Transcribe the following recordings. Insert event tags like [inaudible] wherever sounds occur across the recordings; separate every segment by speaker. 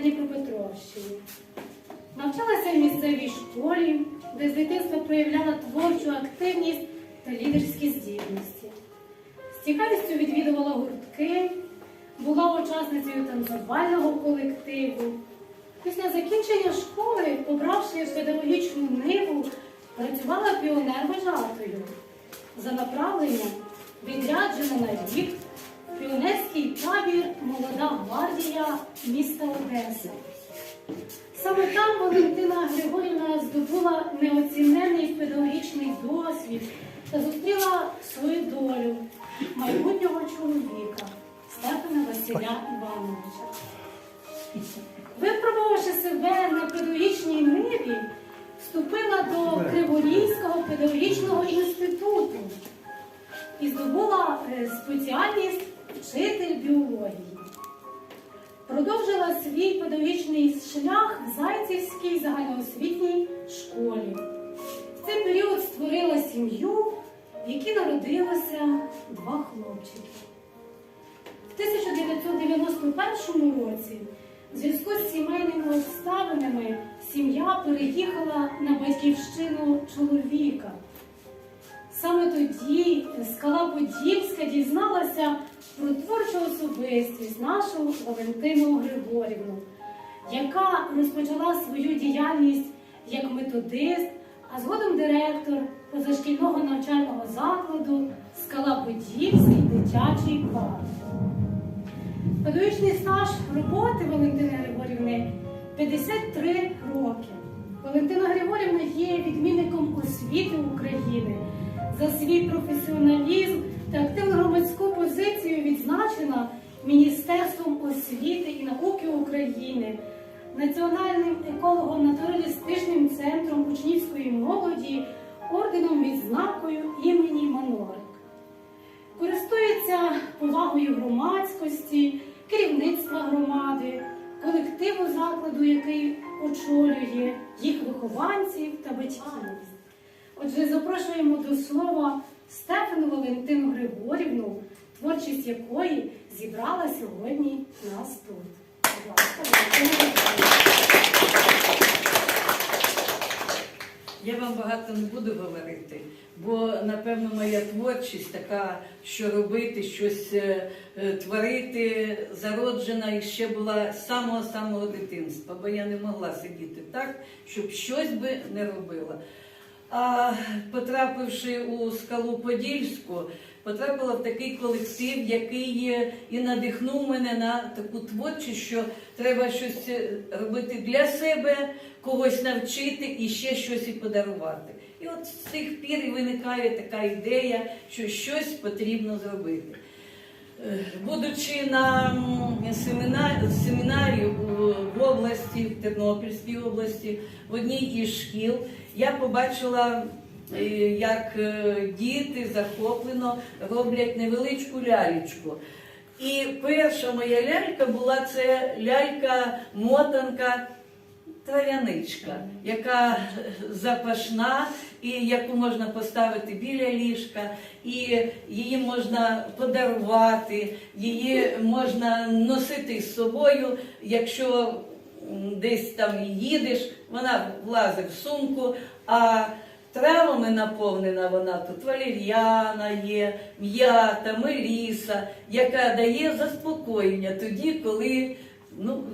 Speaker 1: Дніпропетровщині. Навчалася в місцевій школі, де з дитинства проявляла творчу активність та лідерські здібності. З цікавістю відвідувала гуртки, була учасницею танцювального колективу. Після закінчення школи, обравши педагогічну ниву, працювала піонер-вожатою. За направленням відряджена на рік піонерський табір Молода гвардія міста Одеса. Саме там Валентина Григорівна здобула неоцінений педагогічний досвід та зустріла свою долю майбутнього чоловіка Стефана Василя Івановича. Випробувавши себе на педагогічній ниві, вступила до Криворізького педагогічного інституту і здобула е, спеціальність вчитель біології. Продовжила свій педагогічний шлях в Зайцівській загальноосвітній школі. В цей період створила сім'ю, в якій народилося два хлопчики. В 1991 році в зв'язку з сімейними обставинами сім'я переїхала на батьківщину чоловіка. Саме тоді Скала Подільська дізналася про творчу особистість нашу Валентину Григорівну, яка розпочала свою діяльність як методист, а згодом директор позашкільного навчального закладу Скала Подільський дитячий парк. Педагогічний стаж роботи Валентини Григорівни 53 роки. Валентина Григорівна є відмінником освіти України. За свій професіоналізм та активну громадську позицію відзначена Міністерством освіти і науки України, Національним еколого-натуралістичним центром учнівської молоді, орденом відзнакою імені Манорик користується повагою громадськості, керівництва громади, колективу закладу, який очолює їх вихованців та батьків. Отже, запрошуємо до слова Стефану Валентину Григорівну, творчість якої зібрала сьогодні нас тут.
Speaker 2: Я вам багато не буду говорити, бо напевно моя творчість така, що робити, щось е, е, творити, зароджена і ще була з самого-самого дитинства, бо я не могла сидіти так, щоб щось би не робила. А потрапивши у скалу Подільську, потрапила в такий колектив, який і надихнув мене на таку творчість, що треба щось е, робити для себе, когось навчити і ще щось і подарувати. І от з тих пір і виникає така ідея, що щось потрібно зробити. Е, Будучи на семінарі в області, в Тернопільській області, в одній із шкіл, я побачила, е, як е, діти захоплено роблять невеличку лялечку. І перша моя лялька була це лялька-мотанка трав'яничка, яка запашна, і яку можна поставити біля ліжка, і її можна подарувати, її можна носити з собою, якщо десь там їдеш, вона влазить в сумку. а Травами наповнена вона тут валер'яна є, м'ята, меліса, яка дає заспокоєння тоді, коли ну,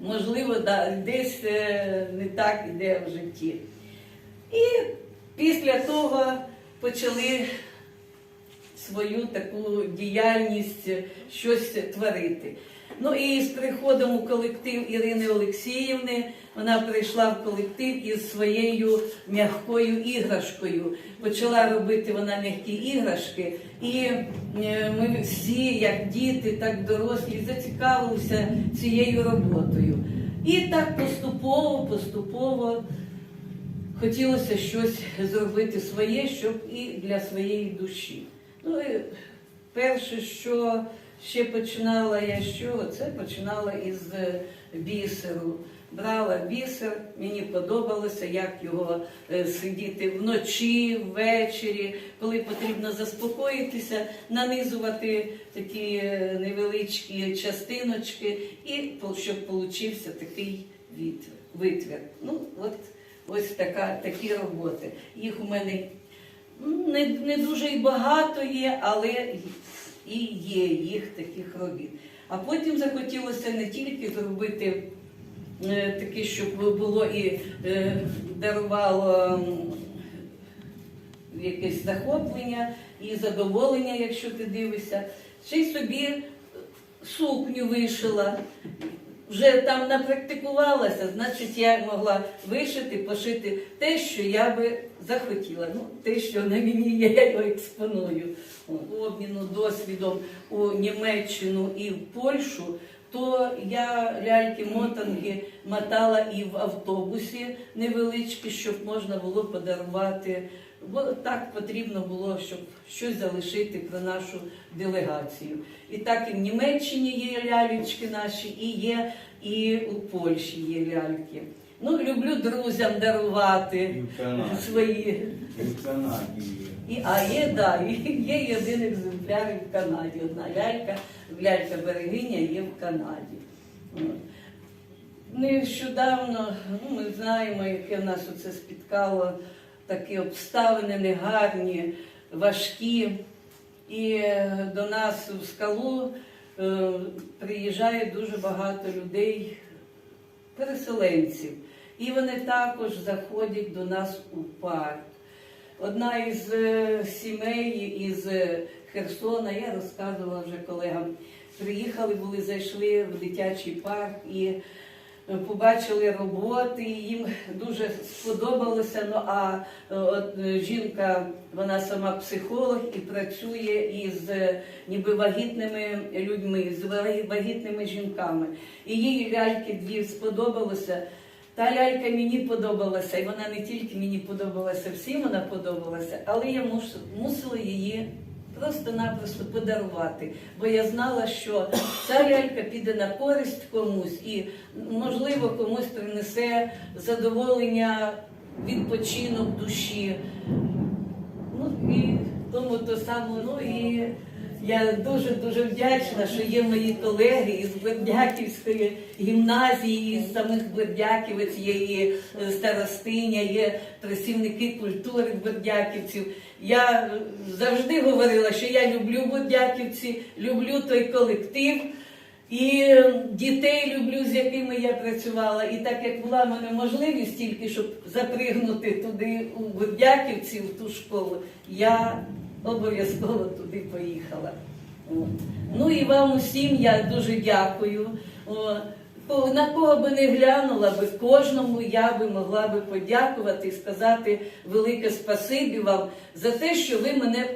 Speaker 2: можливо, да, десь е, не так іде в житті. І після того почали свою таку діяльність, щось творити. Ну і з приходом у колектив Ірини Олексіївни вона прийшла в колектив із своєю м'якою іграшкою. Почала робити вона м'які іграшки, і е, ми всі, як діти, так дорослі, зацікавилися цією роботою. І так поступово, поступово хотілося щось зробити своє, щоб і для своєї душі. Ну, і перше, що ще починала я чого? Це починала із е, бісеру. Брала бісер, мені подобалося, як його е, сидіти вночі, ввечері, коли потрібно заспокоїтися, нанизувати такі е, невеличкі частиночки, і щоб получився такий витвір. Ну, от ось така, такі роботи. Їх у мене не, не дуже і багато є, але і є їх таких робіт. А потім захотілося не тільки зробити е, таке, щоб було і е, дарувало якесь захоплення і задоволення, якщо ти дивишся, ще й собі сукню вишила. Вже там напрактикувалася, значить, я могла вишити, пошити те, що я би захотіла. Ну, те, що на мені є, я його експоную. О, Обміну досвідом у Німеччину і в Польщу, то я ляльки-мотанки мотала і в автобусі невеличкі, щоб можна було подарувати. Бо так потрібно було, щоб щось залишити про нашу делегацію. І так і в Німеччині є лялечки наші, і є і у Польщі є ляльки. Ну, люблю друзям дарувати
Speaker 3: І
Speaker 2: свої.
Speaker 3: І в Канаді є.
Speaker 2: І, а є, да, і є один екземпляр і в Канаді. Одна лялька, лялька берегиня є в Канаді. От. Нещодавно, ну, ми знаємо, яке в нас оце спіткало, такі обставини негарні, важкі. І е, до нас в скалу е, приїжджає дуже багато людей, переселенців. І вони також заходять до нас у парк. Одна із е, сімей із Херсона, я розказувала вже колегам, приїхали, були, зайшли в дитячий парк і побачили роботи, їм дуже сподобалося. Ну а е, от, е, жінка, вона сама психолог і працює із е, ніби вагітними людьми, з вагітними жінками. І їй ляльки дві сподобалося. Та лялька мені подобалася, і вона не тільки мені подобалася, всім вона подобалася, але я мусила її просто-напросто подарувати. Бо я знала, що ця лялька піде на користь комусь і, можливо, комусь принесе задоволення, відпочинок душі. Ну і тому то саме, ну і я дуже дуже вдячна, що є мої колеги із Бердяківської гімназії, із самих Бердяків, ось є і старостиня, є працівники культури бердяківців. Я завжди говорила, що я люблю бердяківці, люблю той колектив. І дітей люблю, з якими я працювала. І так як була в мене можливість тільки, щоб запригнути туди у Бердяківці, в ту школу, я обов'язково туди поїхала. Ну і вам усім я дуже дякую. На кого би не глянула би, кожному я би могла би подякувати і сказати велике спасибі вам за те, що ви мене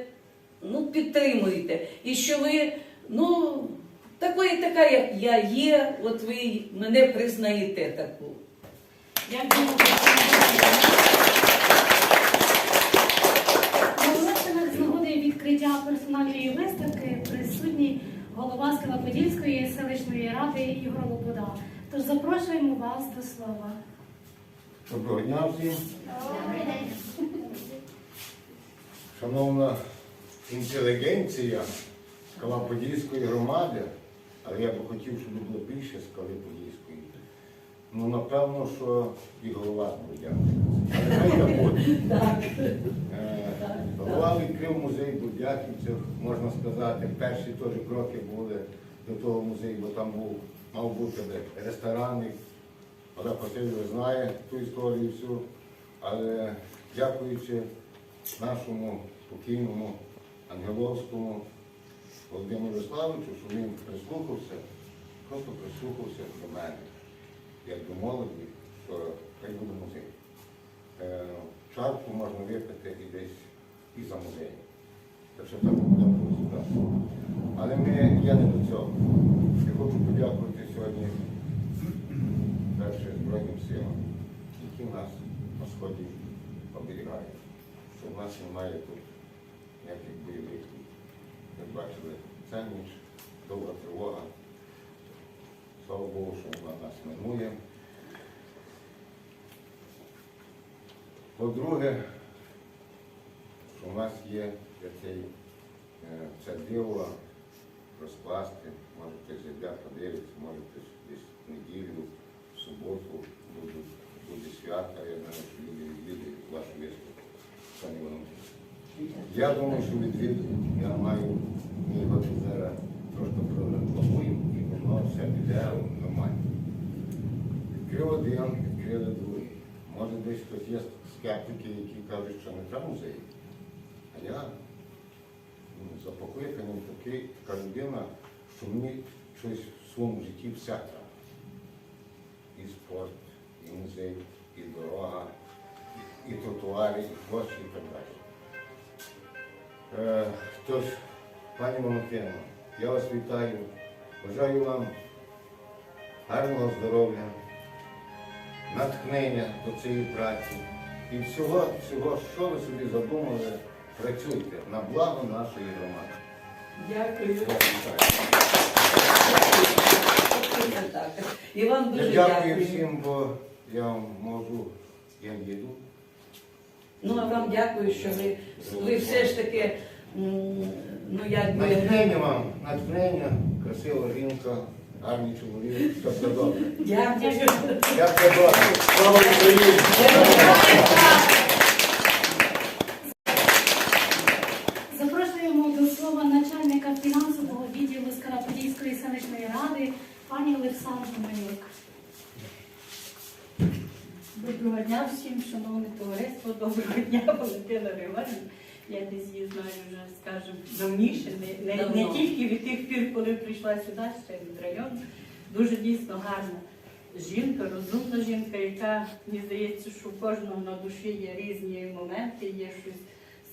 Speaker 2: ну, підтримуєте. І що ви, ну, такої така, як я є, от ви мене признаєте таку.
Speaker 1: Дякую. На Олексинах з нагоди відкриття персональної виставки присутній голова Скалоподільської селищної ради Ігор Лобода. Тож запрошуємо вас до слова.
Speaker 3: Доброго дня всім. Шановна інтелігенція Скала Подільської громади, але я би хотів, щоб було більше Скали Подільської. Ну, напевно, що і голова Будянська. Але хай [laughs] так буде. Голова відкрив музей Будяківців, можна сказати, перші теж кроки були до того музею, бо там був, мав бути ресторан. Олег Васильович знає ту історію всю, але дякуючи нашому покійному Ангеловському Володимиру Ярославовичу, що він прислухався, просто прислухався до мене, як до молоді, що хай буде музей. Е, Чарку можна випити і десь і за музей. Так що так буде розібрати. Але ми, я не до цього. Я хочу подякувати сьогодні перше Збройним силам, які нас на сході оберігають. Що в нас немає тут ніяких бойових. Як бачили, ця ніч довга тривога. Слава Богу, що вона нас минує. По-друге, що в нас є цей, е, це диво розкласти, може хтось зайде, подивиться, може десь в неділю, в суботу буде, буде свято, я знаю, що люди відвідують вашу виставку. Я думаю, що відвідують. Я маю ми зараз трошки прорекламуємо воно все піде нормально. Відкрив один, відкрили другий. Може десь хтось є скептики, які кажуть, що не треба музеї. А я ну, за покликанням такий, така людина, що мені щось в своєму житті все треба. І спорт, і музей, і дорога, і тротуари, і площі, і так далі. Е, Тож, пані Монотино, я вас вітаю, бажаю вам гарного здоров'я, натхнення до цієї праці і всього, всього, що ви собі задумали, працюйте на благо нашої громади.
Speaker 2: Дякую. І вам дуже
Speaker 3: дякую всім, бо я вам можу, я їду.
Speaker 2: Ну а вам дякую, що ви, ви все ж таки, ну якби.
Speaker 3: Натхнення вам, натхнення, красива жінка, гарний чоловік, все буде добре.
Speaker 2: Дякую.
Speaker 3: Я все добре. Слава Україні!
Speaker 1: Запрошуємо до слова начальника фінансового відділу Скараподільської селищної ради пані Олександру Манюк.
Speaker 4: Доброго дня всім, шановне товариство, доброго дня, Валентина Григорівна. Я десь її знаю вже, скажімо, давніше, не, не, не
Speaker 2: Давно.
Speaker 4: тільки від тих пір, коли прийшла сюди, ще й від району. Дуже дійсно гарна жінка, розумна жінка, яка, мені здається, що у кожного на душі є різні моменти, є щось,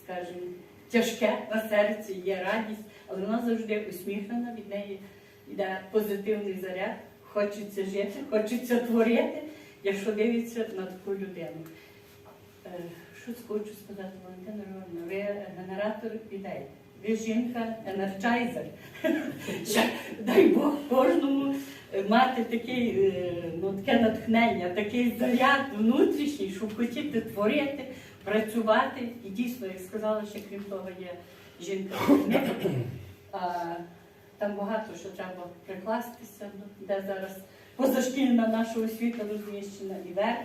Speaker 4: скажімо, тяжке на серці, є радість, але вона завжди усміхнена, від неї йде позитивний заряд, хочеться жити, хочеться творити якщо дивиться на таку людину. Е, Що хочу сказати, Валентина Романівна, ви генератор ідей. Ви жінка енерджайзер. [laughs] Дай Бог кожному мати такий, е, ну, таке натхнення, такий заряд внутрішній, щоб хотіти творити, працювати. І дійсно, як сказала, ще крім того, є жінка. [coughs] Там багато що треба прикластися, де зараз позашкільна наша освіта розміщена і верх.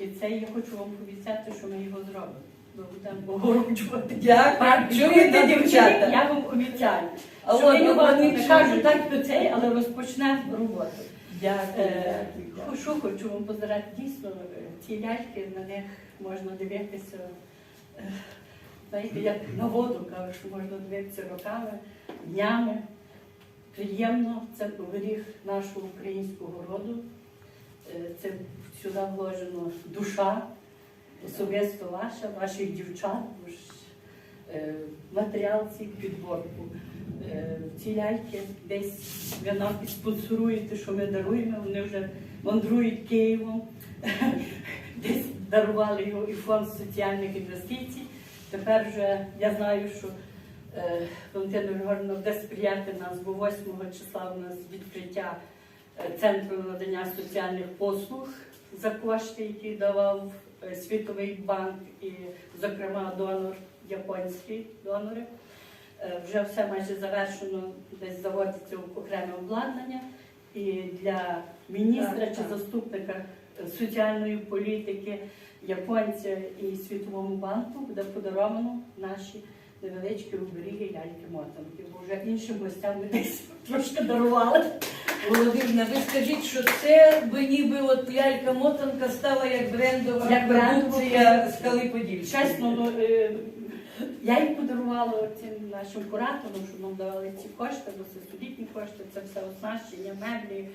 Speaker 4: І, це я хочу вам пообіцяти, що ми його зробимо. Ми будемо огороджувати.
Speaker 2: Дякую. Чуєте, дівчата?
Speaker 4: Я вам обіцяю. Що ми його
Speaker 2: вони
Speaker 4: не
Speaker 2: чують.
Speaker 4: кажу так до цей, але розпочнемо роботу.
Speaker 2: Дякую.
Speaker 4: Е,
Speaker 2: дякую.
Speaker 4: Що хочу вам позирати, дійсно, е, ці ляльки, на них можна дивитися, е, знаєте, як на воду, кажуть, що можна дивитися роками, днями. Приємно, це оберіг нашого українського роду. Е, Це сюди вложено душа, особисто ваша, ваших дівчат, е, матеріал цей підборку. Е, Ці ляльки десь ви нам і спонсоруєте, що ми даруємо, вони вже мандрують Києвом. [laughs] Десь дарували його і фонд соціальних інвестицій. Тепер вже я знаю, що Валентина Григорівна буде сприяти нас, бо 8 числа у нас відкриття центру надання соціальних послуг за кошти, які давав е, Світовий банк і, зокрема, донор, японські донори. Е, Вже все майже завершено, десь заводиться окреме обладнання. І для міністра
Speaker 2: Так,
Speaker 4: чи
Speaker 2: так.
Speaker 4: заступника е, соціальної політики японця і Світовому банку буде подаровано наші невеличкі оберіги ляльки мотанки. Бо вже іншим гостям ми [laughs] десь трошки дарували.
Speaker 2: Володимирна, ви скажіть, що це би ніби от лялька мотанка стала як брендова
Speaker 4: Як брендова
Speaker 2: продукція
Speaker 4: продукція.
Speaker 2: скали Подільської.
Speaker 4: Чесно, ну, е, я їх подарувала цим нашим кураторам, що нам давали ці кошти, бо це столітні кошти, це все оснащення, меблі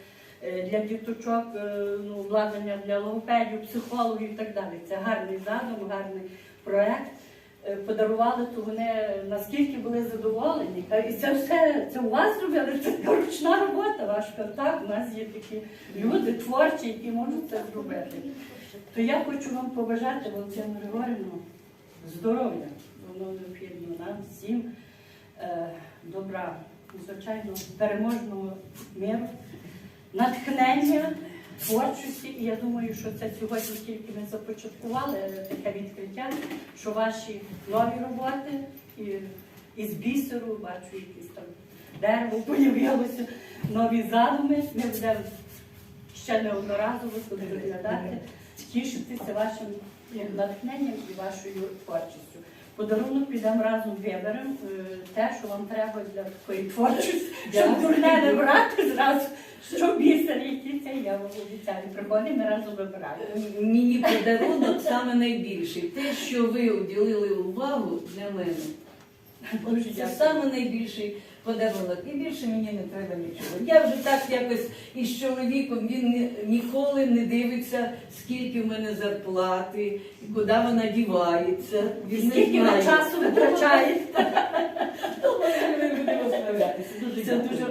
Speaker 4: е, для діточок, е, ну, обладнання для логопедів, психологів і так далі. Це гарний задум, гарний проект. Е, Подарували, то вони наскільки були задоволені. І це все це у вас зробили, це ручна робота ваша. Так, у нас є такі люди творчі, які можуть це зробити. То я хочу вам побажати, Валентину Григорівну, здоров'я, воно необхідно нам всім, е, добра звичайно, переможного миру, натхнення, творчості. І я думаю, що це сьогодні тільки ми започаткували таке відкриття, що ваші нові роботи і, і з бісеру, бачу, якісь там дерево появилося, нові задуми. Ми будемо ще неодноразово туди виглядати, тішитися вашим натхненням і вашою творчістю. Подарунок підемо разом виберемо е, те, що вам треба для такої творчості, щоб дурне не брати зразу, що бісер, які це я вам обіцяю. Приходимо, разом вибираємо.
Speaker 2: Мені подарунок саме найбільший. Те, що ви уділили увагу для мене. Це саме найбільший подарунок. І більше мені не треба нічого. Я вже так якось із чоловіком він ніколи не дивиться, скільки в мене зарплати і куди вона дівається. Він
Speaker 4: Скільки ви
Speaker 2: знає.
Speaker 4: часу
Speaker 2: справлятися. Дуже
Speaker 4: Це
Speaker 2: дякую.
Speaker 4: дуже,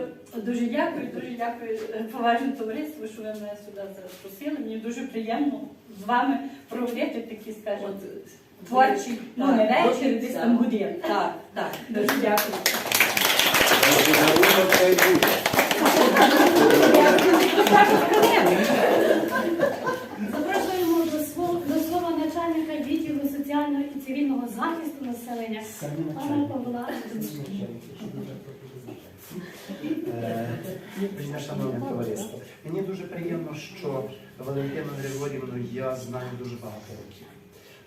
Speaker 4: дуже дякую, дуже дякую е, поважному товариству, що ви мене сюди запросили. Мені дуже приємно з вами проводити такі, скажімо, творчі, ну не вечір, десь там годин.
Speaker 2: Так, так.
Speaker 4: Дуже дякую.
Speaker 1: Запрошуємо до слова начальника відділу соціального і цивільного захисту населення пана Павла.
Speaker 5: Е, шановне товариство. Мені дуже приємно, що Валентину Григорівну я знаю дуже багато років.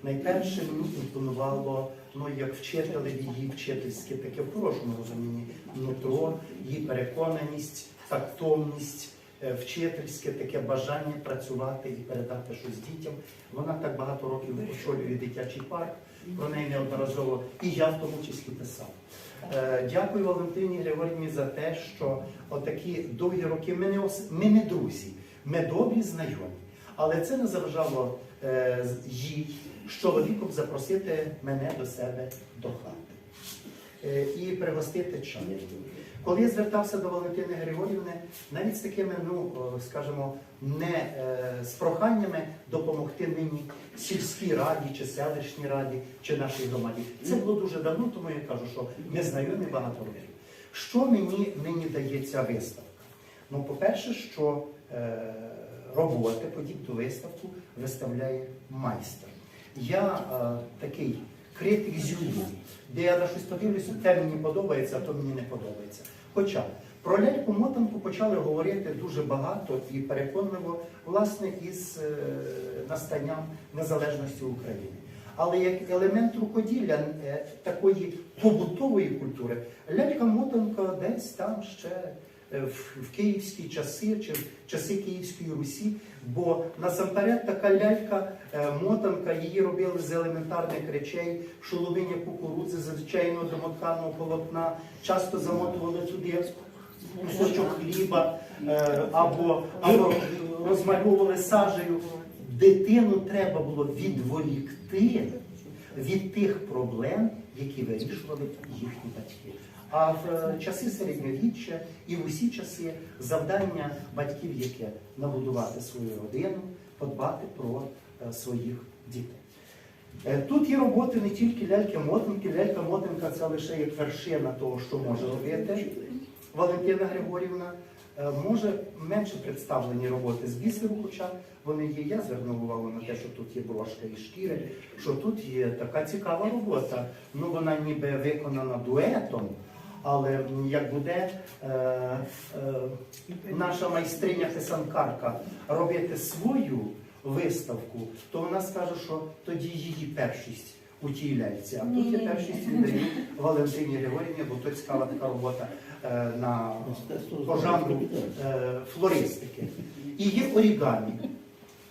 Speaker 5: Найперше мені імпонувало, ну як вчителеві її вчительське, таке в хорошому розумінні нутро, її переконаність, тактовність, е, вчительське таке бажання працювати і передати щось дітям. Вона так багато років очолює дитячий парк. Про неї неодноразово і я в тому числі писав. Е, Дякую Валентині Григорівні за те, що отакі довгі роки ми не, ос- ми не друзі, ми добрі знайомі. Але це не заважало е, їй з чоловіком запросити мене до себе до хати е, і пригостити чаєм. Коли я звертався до Валентини Григорівни, навіть з такими, ну скажімо, не е, з проханнями допомогти мені сільській раді, чи селищній раді, чи нашій громаді. Це було дуже давно, тому я кажу, що ми знайомі багато років. Що мені нині дає виставка? Ну, по-перше, що е, роботи, подібну виставку виставляє майстер. Я е, такий критик з юрії, де я на щось подивлюся, те мені подобається, а то мені не подобається. Хоча про ляльку мотанку почали говорити дуже багато і переконливо, власне, із е, настанням незалежності України. Але як елемент рукоділля е, такої побутової культури, лялька-мотанка десь там ще в, в київські часи чи в часи Київської Русі, бо насамперед така лялька-мотанка її робили з елементарних речей, шоловиня кукурудзи, звичайно домотканого полотна, часто замотували туди кусочок хліба е, або, або розмальовували сажею. Дитину треба було відволікти від тих проблем, які вирішували їхні батьки. А в е, часи середньовіччя і в усі часи завдання батьків, яке набудувати свою родину, подбати про е, своїх дітей. Е, Тут є роботи не тільки ляльки-мотанки. Лялька-мотанка це лише як вершина того, що може робити Валентина Григорівна. Може менше представлені роботи з бісеру, хоча вони є. Я звернув увагу на те, що тут є брошка і шкіри, що тут є така цікава робота. Ну вона ніби виконана дуетом, але як буде е, е, наша майстриня писанкарка робити свою виставку, то вона скаже, що тоді її першість у тій ляльці. А тут є першість віддаю Валентині Григорівні, бо то цікава така робота е, на по жанру е, флористики. І є орігамі.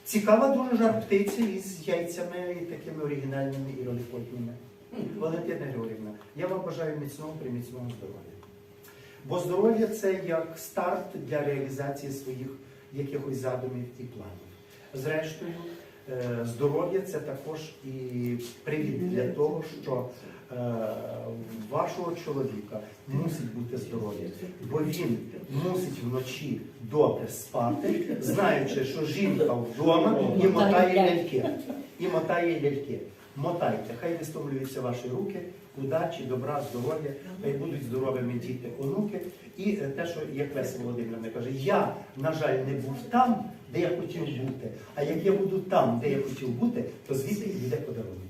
Speaker 5: Цікава дуже жар птиця із яйцями і такими оригінальними і роліпотніми. Валентина Григорівна, я вам бажаю міцного приміцного здоров'я. Бо здоров'я це як старт для реалізації своїх якихось задумів і планів. Зрештою, е, здоров'я це також і привід для того, що е, вашого чоловіка мусить бути здоров'я, бо він мусить вночі добре спати, знаючи, що жінка вдома і мотає ляльки. І мотає ляльки. Мотайте, хай вистомлюються ваші руки, удачі, добра, здоров'я, хай будуть здоровими діти, онуки. І е, те, що як Леся Володимирівна каже, я, на жаль, не був там, де я хотів бути. А як я буду там, де я хотів бути, то звідти і буде подарунок.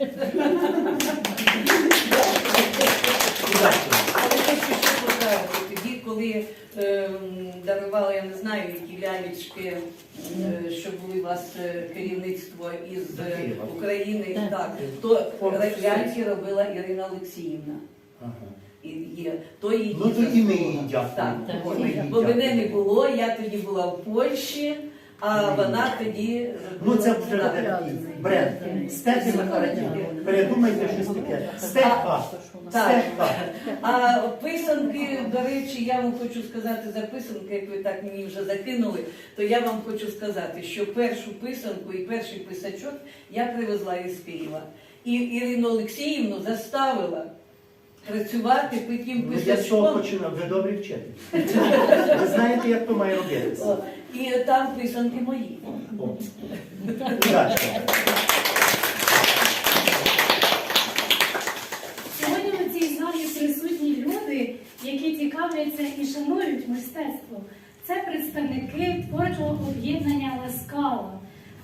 Speaker 5: [laughs] Удачі! вам!
Speaker 2: Але хочу ще поправити. Тоді, коли е, дарували, я не знаю, які лялечки, е, що були у вас е, керівництво із е, України, так, то ляльки робила Ірина Олексіївна.
Speaker 5: Ага.
Speaker 2: І є. То її
Speaker 5: Ну, то і ми їй дякуємо.
Speaker 2: Так,
Speaker 5: Так,
Speaker 2: от.
Speaker 5: ми їй
Speaker 2: бо мене
Speaker 5: дякуємо.
Speaker 2: не було, я тоді була в Польщі, а вона тоді
Speaker 5: Ну це вже бренд. Стефі Махараді. Передумайте щось таке. Стефа.
Speaker 2: Так. А писанки, до речі, я вам хочу сказати за писанки, як ви так мені вже закинули, то я вам хочу сказати, що першу писанку і перший писачок я привезла із Києва. І Ірину Олексіївну заставила працювати потім
Speaker 5: Ну, я з того
Speaker 2: писачком.
Speaker 5: починав. Ви добрі вчитель. Ви знаєте, як то має робитися.
Speaker 2: О, І там писанки мої.
Speaker 1: Сьогодні у цій залі присутні люди, які цікавляться і шанують мистецтво. Це представники творчого об'єднання Ласкала.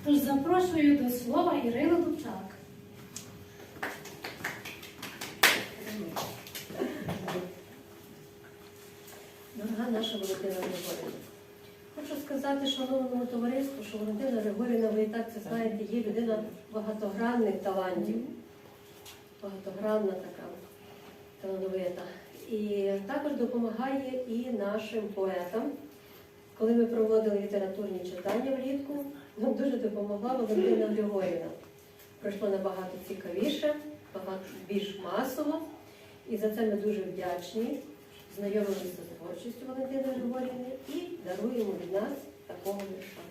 Speaker 1: Тож запрошую до слова Ірину Дубчак.
Speaker 6: Дорога наша Валентина Григорівна. Хочу сказати шановному товариству, що Валентина Григорівна, ви і так це знаєте, є людина багатогранних талантів. Багатогранна така талановита. І також допомагає і нашим поетам. Коли ми проводили літературні читання влітку, нам дуже допомогла Валентина Григорівна. Пройшло набагато цікавіше, багато більш масово. І за це ми дуже вдячні. Знайомилися з творчістю Валентини Григорівни і даруємо від нас такого вірша.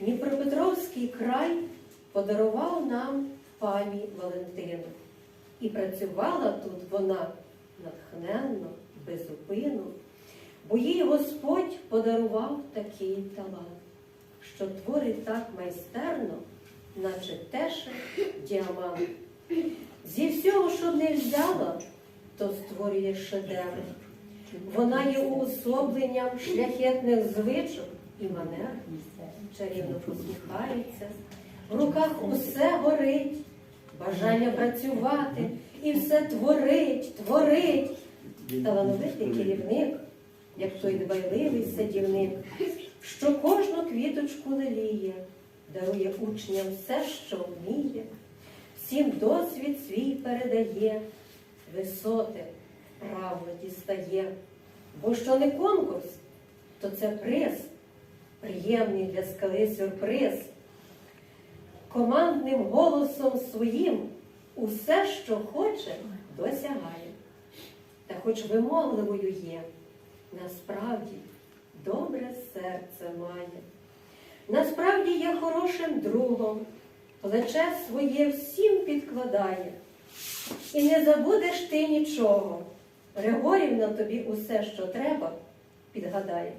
Speaker 6: Дніпропетровський край подарував нам пані Валентину. І працювала тут вона натхненно, безупину, бо їй Господь подарував такий талант, що творить так майстерно, наче теше діамант. Зі всього, що не взяла, то створює шедевр. Вона є уособленням шляхетних звичок і манер, чарівно посміхається, в руках усе горить, бажання працювати. І все творить, творить. Талановитий керівник, як той дбайливий садівник, що кожну квіточку леліє, дарує учням все, що вміє, всім досвід свій передає, висоти правно дістає. Бо що не конкурс, то це приз, приємний для скали сюрприз. Командним голосом своїм усе, що хоче, досягає. Та хоч вимогливою є, насправді добре серце має. Насправді є хорошим другом, плече своє всім підкладає. І не забудеш ти нічого. Григорівна тобі усе, що треба, підгадає.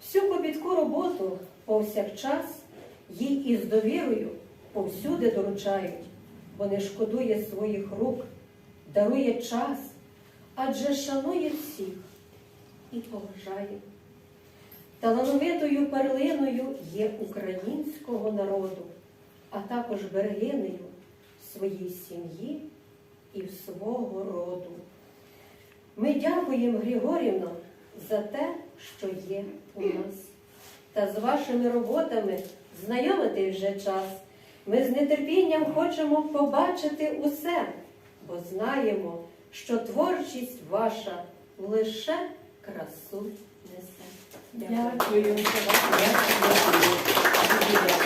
Speaker 6: Всю копітку роботу повсякчас їй із довірою повсюди доручають, бо не шкодує своїх рук, дарує час, адже шанує всіх і поважає. Талановитою перлиною є українського народу, а також берегинею в своїй сім'ї і в свого роду. Ми дякуємо, Григорівно, за те, що є у нас. Та з вашими роботами знайомити вже час. Ми з нетерпінням хочемо побачити усе, бо знаємо, що творчість ваша лише красу несе.
Speaker 2: Дякую. Дякую.